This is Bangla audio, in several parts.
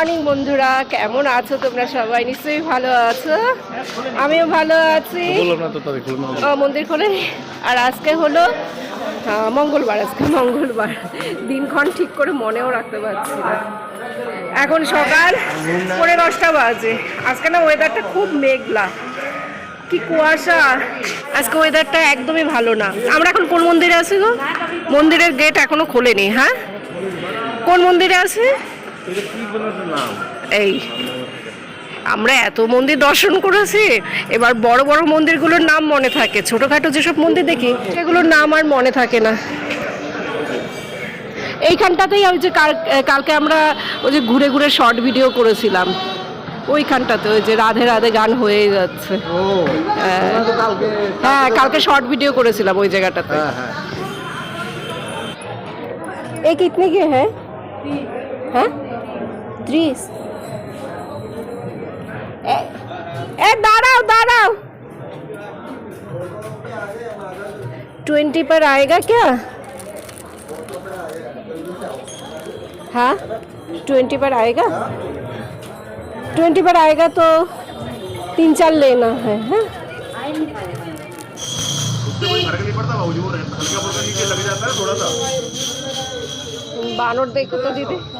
মর্নিং বন্ধুরা কেমন আছো তোমরা সবাই? নিশ্চয়ই ভালো আছো। আমিও ভালো আছি। মন্দির খোলেনি আর আজকে হলো মঙ্গলবার আজকে মঙ্গলবার। দিনক্ষণ ঠিক করে মনেও রাখতে পারছি না। এখন সকাল পনেরো দশটা বাজে। আজকে না ওয়েদারটা খুব মেঘলা। কি কুয়াশা। আজকে ওয়েদারটা একদমই ভালো না। আমরা এখন কোন মন্দিরে আছি গো? মন্দিরের গেট এখনও খোলেনি হ্যাঁ? কোন মন্দিরে আছি? এই আমরা এত মন্দির দর্শন করেছি এবার বড় বড় মন্দিরগুলোর নাম মনে থাকে। ছোটোখাটো যেসব মন্দির দেখি সেগুলোর নাম আর মনে থাকে না। এইখানটাতেই ওই যে কালকে আমরা ওই যে ঘুরে ঘুরে শর্ট ভিডিও করেছিলাম। ওইখানটাতে ওই যে রাধে রাধে গান হয়ে যাচ্ছে। হ্যাঁ।, হ্যাঁ। কালকে শর্ট ভিডিও করেছিলাম ওই জায়গাটাতে। এ কিতনে কে হ্যাঁ? হ্যাঁ? বত্রিশ এ eh, eh, দাঁড়াও দাঁড়াओ ट्वेंटी पर आएगा क्या? हाँ? ट्वेंटी पर आएगा? ट्वेंटी पर आएगा तो तीन चार लेना है हा? बानोट देखो तो दीदी।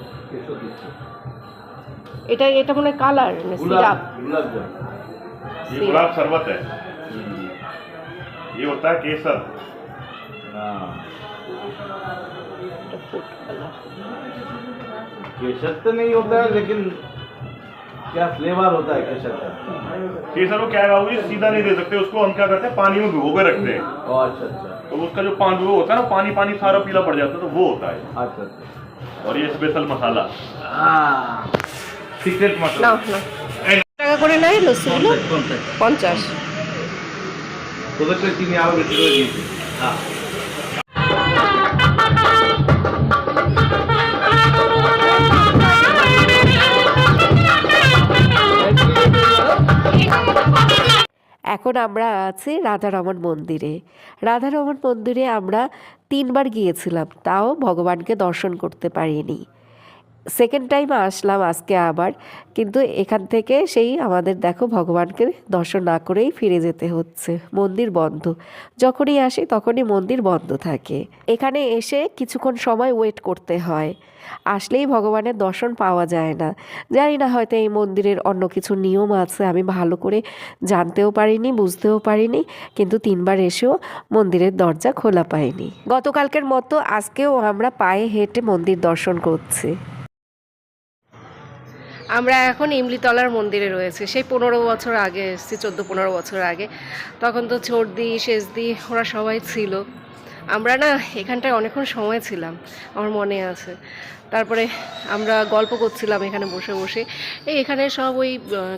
देखो किसी कैसे दीजिए এটা এটা মনে হয় কালার না সিরাপ गुलाब गुलाब जामुन ये गुलाब शरबत है हम्म, ये होता है केसर हाँ ফুড কালার केशर तो नहीं होता है लेकिन क्या फ्लेवर होता है केशर का केसर को क्या है बाबू जी सीधा नहीं दे सकते उसको हम क्या करते हैं पानी में भिगो के रखते हैं ओ अच्छा अच्छा तो उसका जो पानी वो होता है ना पानी पानी सारा पीला पड़ जाता है तो वो होता है अच्छा अच्छा और ये स्पेशल मसाला সিক্রেট না মশলা না টাকা করে নেয় লস্যিগুলো পঞ্চাশ ওদেরকে চিনি আরো বেশি করে দিয়েছি হ্যাঁ এখন আমরা আছি রাধারমন মন্দিরে। রাধারমন মন্দিরে আমরা তিনবার গিয়েছিলাম, তাও ভগবানকে দর্শন করতে পারিনি। সেকেন্ড টাইম আসলাম আজকে আবার, কিন্তু এখান থেকে সেই আমাদের দেখো ভগবানকে দর্শন না করেই ফিরে যেতে হচ্ছে, মন্দির বন্ধ। যখনই আসি তখনই মন্দির বন্ধ থাকে। এখানে এসে কিছুক্ষণ সময় ওয়েট করতে হয়। আসলেই ভগবানের দর্শন পাওয়া যায় না। জানি না হয়তো এই মন্দিরের অন্য কিছু নিয়ম আছে, আমি ভালো করে জানতেও পারিনি, বুঝতেও পারিনি, কিন্তু তিনবার এসেও মন্দিরের দরজা খোলা পাইনি। গতকালকের মতো আজকেও আমরা পায়ে হেঁটে মন্দির দর্শন করছি। আমরা এখন ইমলিতলার মন্দিরে রয়েছে। সেই পনেরো বছর আগে এসেছি, চোদ্দ, পনেরো বছর আগে। তখন তো চর্দি শেষদি ওরা সবাই ছিল। আমরা না এখানটায় অনেকক্ষণ সময় ছিলাম, আমার মনে আছে। তারপরে আমরা গল্প করছিলাম এখানে বসে বসে। এই এখানে সব ওই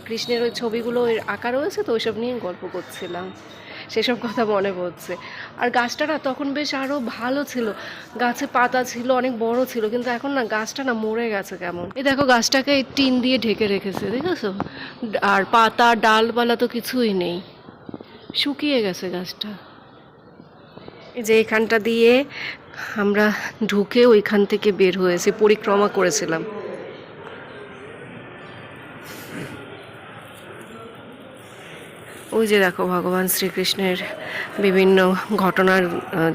কৃষ্ণের ওই ছবিগুলো আঁকা রয়েছে তো, ওইসব নিয়ে গল্প করছিলাম। সেসব কথা মনে পড়ছে। আর গাছটা না তখন বেশ আরও ভালো ছিল। গাছে পাতা ছিল, অনেক বড় ছিল, কিন্তু এখন না গাছটা না মরে গেছে কেমন। এই দেখো গাছটাকে টিন দিয়ে ঢেকে রেখেছে, দেখেছ? আর পাতা, ডালপালা তো কিছুই নেই। শুকিয়ে গেছে গাছটা। এই যে এখানটা দিয়ে আমরা ঢুকে ওইখান থেকে বের হয়েছি, পরিক্রমা করেছিলাম। ওই যে দেখো, ভগবান শ্রীকৃষ্ণের বিভিন্ন ঘটনার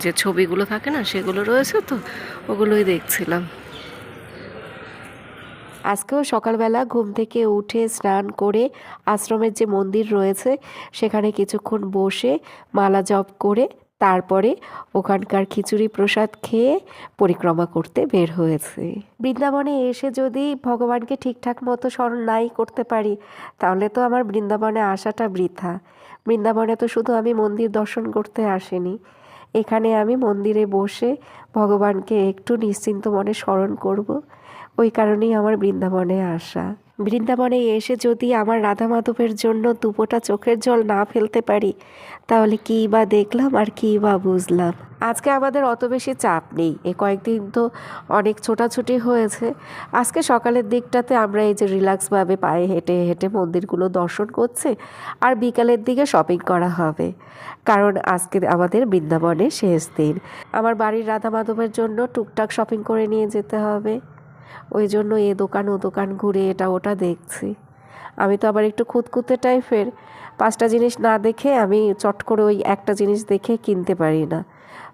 যে ছবিগুলো থাকে না, সেগুলো রয়েছে তো, ওগুলোই দেখছিলাম। আজকেও সকালবেলা ঘুম থেকে উঠে স্নান করে আশ্রমের যে মন্দির রয়েছে, সেখানে কিছুক্ষণ বসে মালা জপ করে তারপরে ওখানকার খিচুড়ি প্রসাদ খেয়ে পরিক্রমা করতে বের হয়েছে। বৃন্দাবনে এসে যদি ভগবানকে ঠিকঠাক মতো স্মরণ নাই করতে পারি, তাহলে তো আমার বৃন্দাবনে আসাটা বৃথা। বৃন্দাবনে তো শুধু আমি মন্দির দর্শন করতে আসিনি। এখানে আমি মন্দিরে বসে ভগবানকে একটু নিশ্চিন্ত মনে স্মরণ করব। ওই কারণেই আমার বৃন্দাবনে আসা। বৃন্দাবনে এসে যদি আমার রাধা মাধবের জন্য দুপোটা চোখের জল না ফেলতে পারি, তাহলে কী বা দেখলাম আর কী বা বুঝলাম। আজকে আমাদের অত বেশি চাপ নেই, এ কয়েকদিন তো অনেক ছোটাছুটি হয়েছে। আজকে সকালের দিকটাতে আমরা এই যে রিল্যাক্সভাবে পায়ে হেঁটে হেঁটে মন্দিরগুলো দর্শন করছে আর বিকালের দিকে শপিং করা হবে। কারণ আজকে আমাদের বৃন্দাবনে শেষ দিন। আমার বাড়ির রাধা মাধবের জন্য টুকটাক শপিং করে নিয়ে যেতে হবে। ওই জন্য এ দোকান, ও দোকান ঘুরে এটা, ওটা দেখছি। আমি তো আবার একটু খুঁতখুঁতে টাইপের পাঁচটা জিনিস না দেখে আমি চট করে ওই একটা জিনিস দেখে কিনতে পারি না।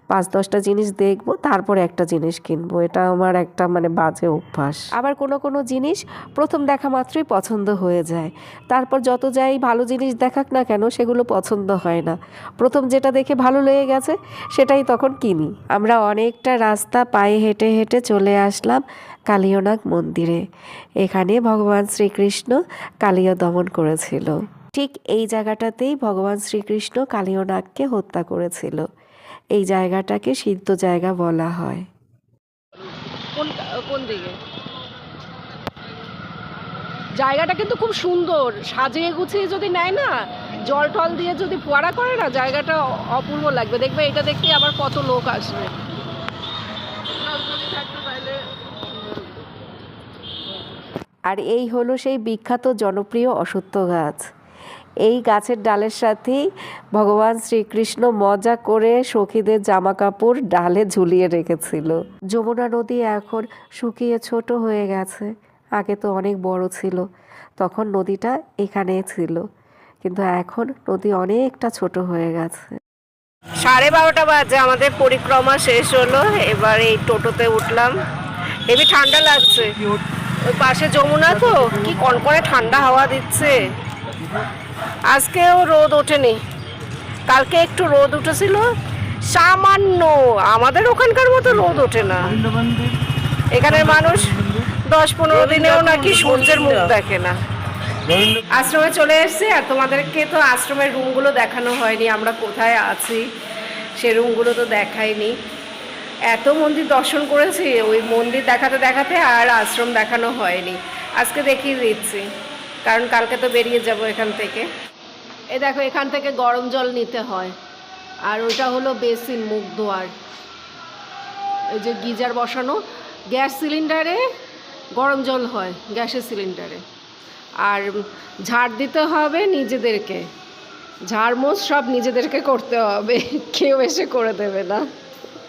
পাঁচ, দশটা জিনিস দেখব, তারপর একটা জিনিস কিনবো। এটা আমার একটা মানে বাজে অভ্যাস। আবার কোনো কোনো জিনিস প্রথম দেখা মাত্রই পছন্দ হয়ে যায়। তারপর যত যাই ভালো জিনিস দেখাক না কেন, সেগুলো পছন্দ হয় না। প্রথম যেটা দেখে ভালো লেগে গেছে, সেটাই তখন কিনি। আমরা অনেকটা রাস্তা পায়ে হেঁটে হেঁটে চলে আসলাম কালিয়নাগ মন্দিরে। এখানে ভগবান শ্রীকৃষ্ণ কালিয়া দমন করেছিল। ঠিক এই জায়গাটাতেই ভগবান শ্রীকৃষ্ণ কালিয়নাগকে হত্যা করেছিল। এই জায়গাটাকে সিদ্ধ জায়গা বলা হয়। কোন কোন দিকে? জায়গাটা কিন্তু খুব সুন্দর। সাজিয়ে গুছিয়ে যদি নেয় না জল টল দিয়ে যদি ফোয়ারা করে না জায়গাটা অপূর্ব লাগবে। দেখবে এটা দেখতে আবার কত লোক আসবে। আর এই হলো সেই বিখ্যাত জনপ্রিয় অশ্বত্থ গাছ। এই গাছের ডালের সাথেই ভগবান শ্রীকৃষ্ণ মজা করে সখীদের জামা কাপড় ডালে ঝুলিয়ে রেখেছিল। যমুনা নদী এখন শুকিয়ে ছোট হয়ে গেছে। আগে তো অনেক বড় ছিল। তখন নদীটা এখানে ছিল। কিন্তু এখন নদী অনেকটা ছোট হয়ে গেছে। সাড়ে বারোটা বাজে, আমাদের পরিক্রমা শেষ হলো। এবার এই টোটোতে উঠলাম। হেবি ঠান্ডা লাগছে। ওই পাশে যমুনা তো? কি কনকনে ঠান্ডা হাওয়া দিচ্ছে। আজকেও রোদ ওঠেনি। কালকে একটু রোদ উঠেছিল। সামান্য। আমাদের ওখানকার মতো রোদ ওঠে না। এখানের মানুষ দশ পনেরো দিনেও নাকি সূর্যের মুখ দেখে না। আশ্রমে চলে এসেছি আর তোমাদেরকে তো আশ্রমের রুমগুলো দেখানো হয়নি। আমরা কোথায় আছি সে রুমগুলো তো দেখাইনি। এত মন্দির দর্শন করেছি ওই মন্দির দেখাতে দেখাতে আর আশ্রম দেখানো হয়নি। আজকে দেখিয়ে দিচ্ছি কারণ কালকে তো বেরিয়ে যাব এখান থেকে। এ দেখো, এখান থেকে গরম জল নিতে হয়। আর ওইটা হলো বেসিন মুখ ধোয়ার। এই যে গিজার বসানো, গ্যাস সিলিন্ডারে গরম জল হয়, গ্যাসের সিলিন্ডারে। আর ঝাড় দিতে হবে নিজেদেরকে। ঝাড়মোছ সব নিজেদেরকে করতে হবে, কেউ এসে করে দেবে না।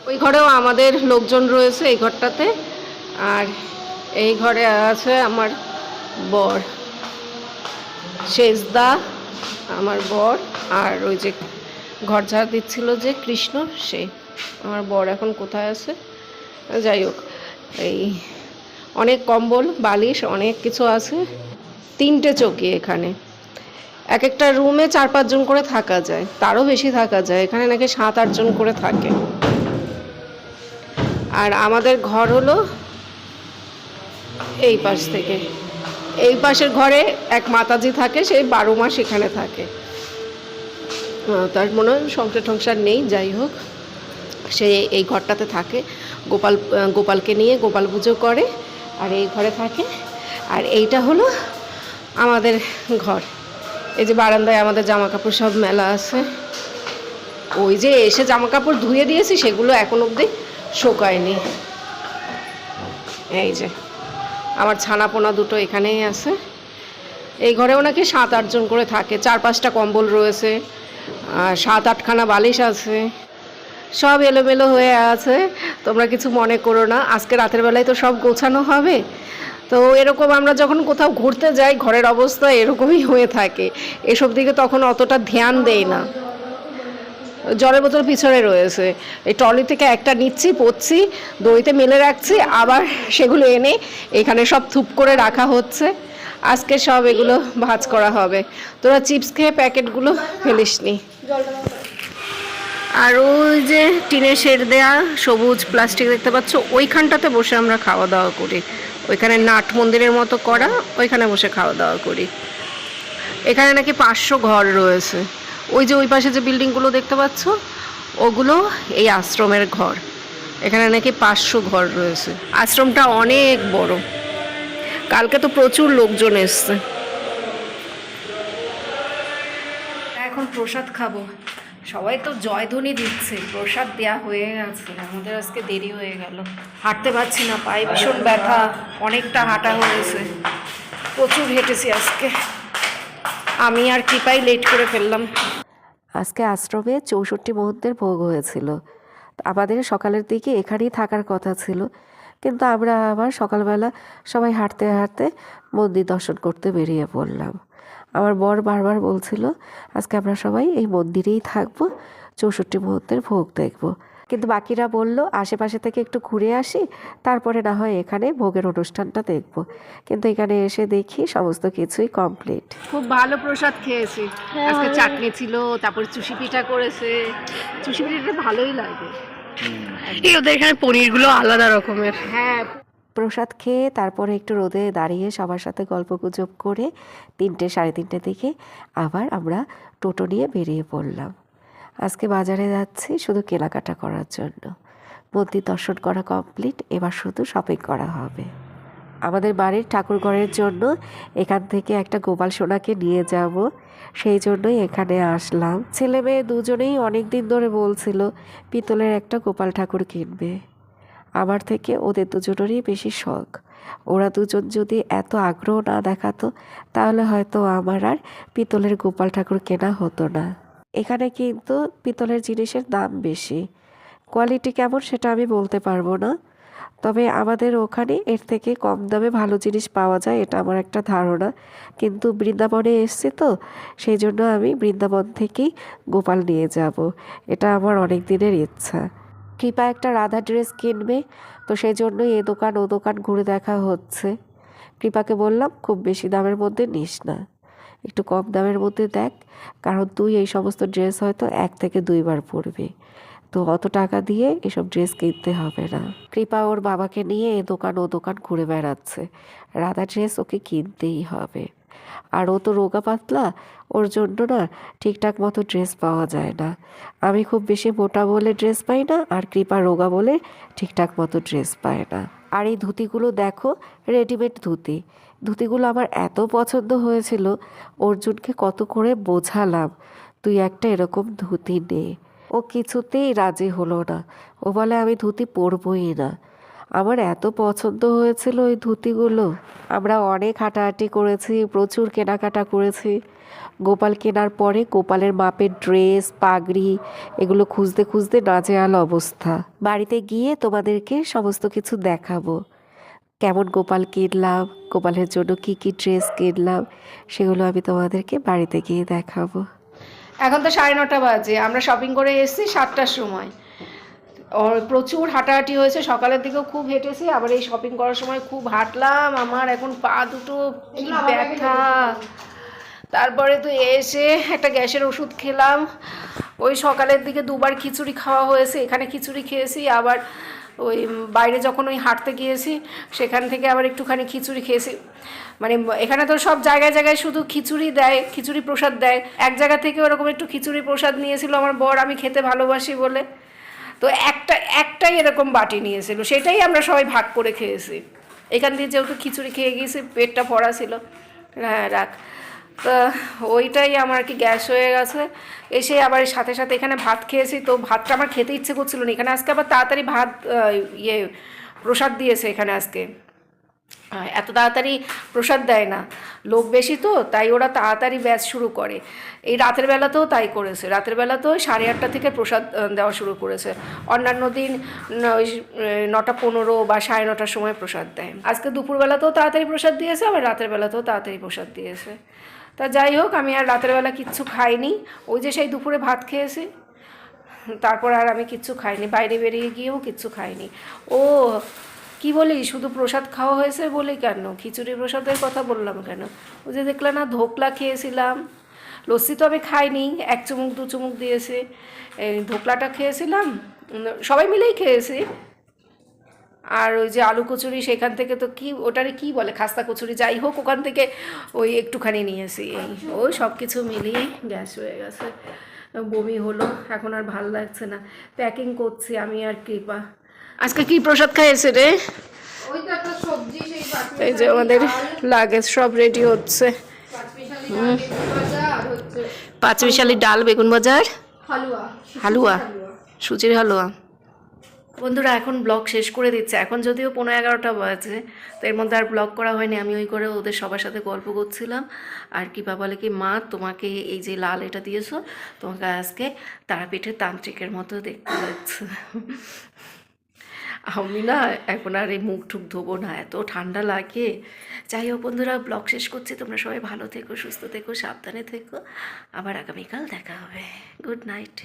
ওই ঘরেও আমাদের লোকজন রয়েছে এই ঘরটাতে, আর এই ঘরে আছে আমার বর শেষদা আমার বর আর ওই যে ঘর ঝাড় দিচ্ছিল যে কৃষ্ণ, সে। আমার বর এখন কোথায় আছে? যাই হোক, এই অনেক কম্বল, বালিশ, অনেক কিছু আছে। তিনটে চৌকি এখানে। এক একটা রুমে চার পাঁচজন করে থাকা যায়, তারও বেশি থাকা যায়। এখানে নাকি সাত আটজন করে থাকে। আর আমাদের ঘর হলো এই পাশ থেকে। এই পাশের ঘরে এক মাতাজি থাকে, সেই বারো মাস এখানে থাকে। তার মনে হয় সংসার টংসার নেই, যাই হোক। সে এই ঘরটাতে থাকে। গোপাল গোপালকে নিয়ে গোপাল পুজো করে আর এই ঘরে থাকে। আর এইটা হলো আমাদের ঘর। এই যে বারান্দায় আমাদের জামা কাপড় সব মেলা আছে। ওই যে এসে জামা কাপড় ধুয়ে দিয়েছি, সেগুলো এখন অবধি শোকায়নি। এই যে। আমার ছানাপোনা দুটো এখানেই আছে। এই ঘরেও নাকি সাত আটজন করে থাকে। চার, পাঁচটা কম্বল রয়েছে। সাত, আটখানা বালিশ আছে। সব এলোমেলো হয়ে আছে। তোমরা কিছু মনে করো না। আজকে রাতের বেলায় তো সব গোছানো হবে। তো এরকম আমরা যখন কোথাও ঘুরতে যাই, ঘরের অবস্থা এরকমই হয়ে থাকে। এসব দিকে তখন অতটা ধ্যান দেই না। জলের বোতল পিছনে রয়েছে। এই ট্রলি থেকে একটা নিচ্ছি পড়ছি দড়িতে মেলে রাখছি, আবার সেগুলো এনে এখানে সব থুপ করে রাখা হচ্ছে। আজকে সব এগুলো ভাজ করা হবে। তোরা চিপস খেয়ে প্যাকেটগুলো ফেলিসনি। আর ওই যে টিনের শেড দেয়া সবুজ প্লাস্টিক দেখতে পাচ্ছ, ওইখানটাতে বসে আমরা খাওয়া দাওয়া করি। ওইখানে নাট মন্দিরের মতো করা, ওইখানে বসে খাওয়া দাওয়া করি। এখানে নাকি পাঁচশো ঘর রয়েছে। ওই যে ওই পাশে যে বিল্ডিংগুলো দেখতে পাচ্ছ, ওগুলো এই আশ্রমের ঘর। এখানে নাকি পাঁচশো ঘর রয়েছে। আশ্রমটা অনেক বড়। কালকে তো প্রচুর লোকজন এসছে। এখন প্রসাদ খাব। সবাই তো জয়ধ্বনি দিচ্ছে। প্রসাদ দেওয়া হয়ে গেছে। আমাদের আজকে দেরি হয়ে গেল। হাঁটতে পারছি না, পায়ে ভীষণ ব্যথা। অনেকটা হাঁটা হয়েছে। প্রচুর হেঁটেছি আজকে। আমি আর কৃপাই লেট করে ফেললাম। আজকে আশ্রমে চৌষট্টি মুহূর্তের ভোগ হয়েছিল। আমাদের সকালের দিকে এখানেই থাকার কথা ছিল। কিন্তু আমরা আবার সকালবেলা সবাই হাঁটতে হাঁটতে মন্দির দর্শন করতে বেরিয়ে পড়লাম। আমার বর বারবার বলছিল, আজকে আমরা সবাই এই মন্দিরেই থাকব, চৌষট্টি মুহূর্তের ভোগ দেখব। কিন্তু বাকিরা বলল আশেপাশে থেকে একটু ঘুরে আসি তারপরে না হয় এখানে ভোগের অনুষ্ঠানটা দেখব। কিন্তু এখানে এসে দেখি সমস্ত কিছুই কমপ্লিট খুব ভালো প্রসাদ খেয়েছি। আজকে চাটনি ছিল তারপর চুষি পিঠা করেছে। চুষি পিঠাটা ভালোই লাগে। ওদের এখানে পনিরগুলো আলাদা রকমের। হ্যাঁ। প্রসাদ খেয়ে তারপরে একটু রোদে দাঁড়িয়ে সবার সাথে গল্পগুজব করে তিনটে সাড়ে তিনটে দিকে আবার আমরা টোটো নিয়ে বেরিয়ে পড়লাম। আজকে বাজারে যাচ্ছি শুধু কেনাকাটা করার জন্য। মন্দির দর্শন করা কমপ্লিট এবার শুধু শপিং করা হবে। আমাদের বাড়ির ঠাকুরঘরের জন্য এখান থেকে একটা গোপাল সোনাকে নিয়ে যাব। সেই জন্যই এখানে আসলাম। ছেলে মেয়ে দুজনেই অনেক দিন ধরে বলছিল, পিতলের একটা গোপাল ঠাকুর কিনবে। আমার থেকে ওদের দুজনেরই বেশি শখ। ওরা দুজন যদি এত আগ্রহ না দেখাতো, তাহলে হয়তো আমার আর পিতলের গোপাল ঠাকুর কেনা হতো না। এখানে কিন্তু পিতলের জিনিসের দাম বেশি। কোয়ালিটি কেমন সেটা আমি বলতে পারব না। তবে আমাদের ওখানে এর থেকে কম দামে ভালো জিনিস পাওয়া যায়, এটা আমার একটা ধারণা। কিন্তু বৃন্দাবনে এসছি তো, সেই জন্য আমি বৃন্দাবন থেকেই গোপাল নিয়ে যাব। এটা আমার অনেক দিনের ইচ্ছা। কৃপা একটা রাধা ড্রেস কিনবে, তো সেই জন্যই এ দোকান ও দোকান ঘুরে দেখা হচ্ছে। কৃপাকে বললাম, খুব বেশি দামের মধ্যে নিস না। একটু কম দামের মধ্যে দেখ। কারণ তুই এই সমস্ত ড্রেস হয়তো এক থেকে দুইবার পরবি। তো অত টাকা দিয়ে এসব ড্রেস কিনতে হবে না। কৃপা ওর বাবাকে নিয়ে এ দোকান ও দোকান ঘুরে বেড়াচ্ছে। রাধা ড্রেস ওকে কিনতেই হবে। আর ও তো রোগা পাতলা, ওর জন্য না ঠিকঠাক মতো ড্রেস পাওয়া যায় না। আমি খুব বেশি মোটা বলে ড্রেস পাই না, আর কৃপা রোগা বলে ঠিকঠাক মতো ড্রেস পায় না। আর এই ধুতিগুলো দেখো রেডিমেড ধুতি। ধুতিগুলো আমার এত পছন্দ হয়েছিল, অর্জুনকে কত করে বোঝালাম, তুই একটা এরকম ধুতি নে। ও কিছুতেই রাজি হলো না। ও বলে, আমি ধুতি পরবই না। আমার এত পছন্দ হয়েছিল ওই ধুতিগুলো। আমরা অনেক হাঁটাহাঁটি করেছি, প্রচুর কেনাকাটা করেছি। গোপাল কেনার পরে গোপালের মাপের ড্রেস, পাগড়ি, এগুলো খুঁজতে খুঁজতে নাজেহাল অবস্থা। বাড়িতে গিয়ে তোমাদেরকে সমস্ত কিছু দেখাবো। কেমন গোপাল কিনলাম গোপালের জন্য কি কি ড্রেস কিনলাম সেগুলো আমি তোমাদেরকে বাড়িতে গিয়ে দেখাবো। এখন তো সাড়ে নটা বাজে আমরা শপিং করে এসেছি সাতটার সময়। ওর প্রচুর হাঁটাহাঁটি হয়েছে সকালের দিকেও খুব হেঁটেছি আবার এই শপিং করার সময় খুব হাঁটলাম আমার এখন পা দুটো কি ব্যথা। তারপরে তো এসে একটা গ্যাসের ওষুধ খেলাম ওই সকালের দিকে দুবার খিচুড়ি খাওয়া হয়েছে এখানে খিচুড়ি খেয়েছি আবার ওই বাইরে যখন ওই হাঁটতে গিয়েছি, সেখান থেকে আবার একটুখানি খিচুড়ি খেয়েছি। মানে এখানে তো সব জায়গায় জায়গায় শুধু খিচুড়ি দেয়, খিচুড়ি প্রসাদ দেয়। এক জায়গা থেকে ওরকম একটু খিচুড়ি প্রসাদ নিয়েছিল, আমার বর, আমি খেতে ভালোবাসি বলে। তো একটা, একটাই এরকম বাটি নিয়েছিল, সেটাই আমরা সবাই ভাগ করে খেয়েছি। এখান দিয়ে যেহেতু খিচুড়ি খেয়ে গিয়েছি, পেটটা ভরা ছিল। হ্যাঁ রাখ। তো ওইটাই আমার কি গ্যাস হয়ে গেছে। এসে আবার সাথে সাথে এখানে ভাত খেয়েছি। তো ভাতটা আমার খেতে ইচ্ছে করছিল না। এখানে আজকে আবার তাড়াতাড়ি ভাত ইয়ে প্রসাদ দিয়েছে এখানে আজকে। এত তাড়াতাড়ি প্রসাদ দেয় না। লোক বেশি তো, তাই ওরা তাড়াতাড়ি ব্যাচ শুরু করে। এই রাতের বেলাতেও তাই করেছে। রাতের বেলাতেও সাড়ে আটটা থেকে প্রসাদ দেওয়া শুরু করেছে। অন্যান্য দিন ওই নটা পনেরো বা সাড়ে নটার সময় প্রসাদ দেয়। আজকে দুপুরবেলাতেও তাড়াতাড়ি প্রসাদ দিয়েছে, আবার রাতের বেলাতেও তাড়াতাড়ি প্রসাদ দিয়েছে। তা যাই হোক, আমি আর রাতের বেলা কিচ্ছু খাইনি। ওই যে সেই দুপুরে ভাত খেয়েছি। তারপর আর আমি কিচ্ছু খাইনি। বাইরে বেরিয়ে গিয়েও কিচ্ছু খাইনি। ও, কি বলি, শুধু প্রসাদ খাওয়া হয়েছে বলি কেন? খিচুড়ি প্রসাদের কথা বললাম কেন? ওই যে দেখলাম না, ধোকলা খেয়েছিলাম। লস্যি তো আমি খাইনি, এক চুমুক, দু চুমুক দিয়েছে। ধোকলাটা খেয়েছিলাম। সবাই মিলেই খেয়েছি। আর ওই যে আলু কচুরি সেখান থেকে তো কি ওটারে কি বলে? খাস্তা কচুরি যাই হোক ওখান থেকে ওই একটুখানি নিয়েছি এই ওই সব কিছু মিলিয়ে গ্যাস হয়ে গেছে। বমি হলো এখন আর ভালো লাগছে না। প্যাকিং করছি আমি আর কৃপা। আজকে কি প্রসাদ খাইয়েছে রে? এই যে আমাদের লাগেজ সব রেডি হচ্ছে। পাঁচ মিশালি ডাল বেগুন বাজার হালুয়া হালুয়া? হালুয়া। সুজির হালুয়া। বন্ধুরা, এখন ব্লগ শেষ করে দিচ্ছে। এখন যদিও পনেরো এগারোটা বাজে, তো এর মধ্যে আর ব্লগ করা হয়নি। আমি ওই করে ওদের সবার সাথে গল্প করছিলাম। আর কি বাবা বলে কি, মা, তোমাকে এই যে লাল এটা দিয়েছ, তোমাকে আজকে তারাপীঠের তান্ত্রিকের মতো দেখতে লাগছে। আমি না এখন আর এই মুখ টুক ধোবো না, এত ঠান্ডা লাগে। যাই হোক বন্ধুরা, ব্লগ শেষ করছি। তোমরা সবাই ভালো থেকো, সুস্থ থেকো, সাবধানে থেকো। আবার আগামীকাল দেখা হবে। Good night